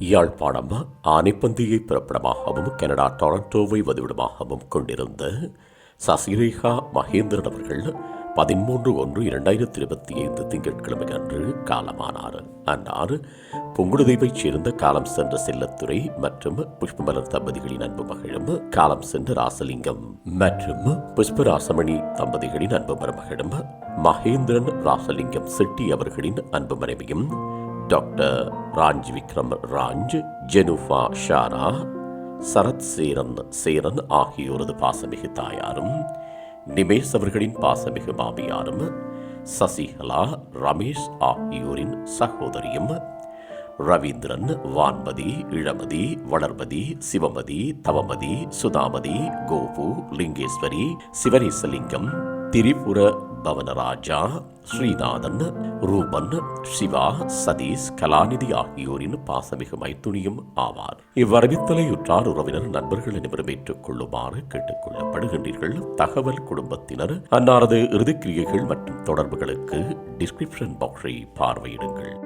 Yazhpanam ஆனைப்பந்தியை பிறப்பிடமாகவும் Canada டொரண்டோவை வதிவிடமாகவும் கொண்டிருந்த சசிரேகா மகேந்திரன் அவர்கள் பதிமூன்று ஒன்று இரண்டாயிரத்தி இருபத்தி ஐந்து திங்கட்கிழமை அன்று காலமானார். அன்னார் புங்குடுதீவைச் சேர்ந்த காலம் சென்ற செல்லத்துறை மற்றும் புஷ்பமலர் தம்பதிகளின் அன்பு மகளும் காலம் சென்ற ராசலிங்கம் மற்றும் புஷ்பராசமணி தம்பதிகளின் அன்பு மருமகளும் மகேந்திரன் ராசலிங்கம் செட்டி அவர்களின் அன்பு மனைவியும் டாக்டர் ராஞ்ச் விக்ரம் ராஞ்ச் ஜெனுஃபா ஷாரா சரத் சேரன் சேரன் ஆகியோரது பாசமிகு தாயாரும் நிமேஷ் அவர்களின் பாசமிகு மாமியாரும் சசிகலா ரமேஷ் ஆகியோரின் சகோதரியும் ரவீந்திரன் வான்மதி இளமதி வளர்மதி சிவமதி தவமதி சுதாமதி கோபு லிங்கேஸ்வரி சிவனேசலிங்கம் திரிபுர பவனராஜா ஸ்ரீநாதன் ரூபன் சிவா சதீஷ் கலாநிதி ஆகியோரின் பாசமிகு மைத்துணியும் ஆவார். இவ்வரவித்தலை உற்றார் உறவினர் நண்பர்கள் அனைவரும் ஏற்றுக் கொள்ளுமாறு தகவல் குடும்பத்தினர் அன்னாரது இறுதிக்கிரியைகள் மற்றும் தொடர்புகளுக்கு டிஸ்கிரிப்ஷன் பாக்ஸை பார்வையிடுங்கள்.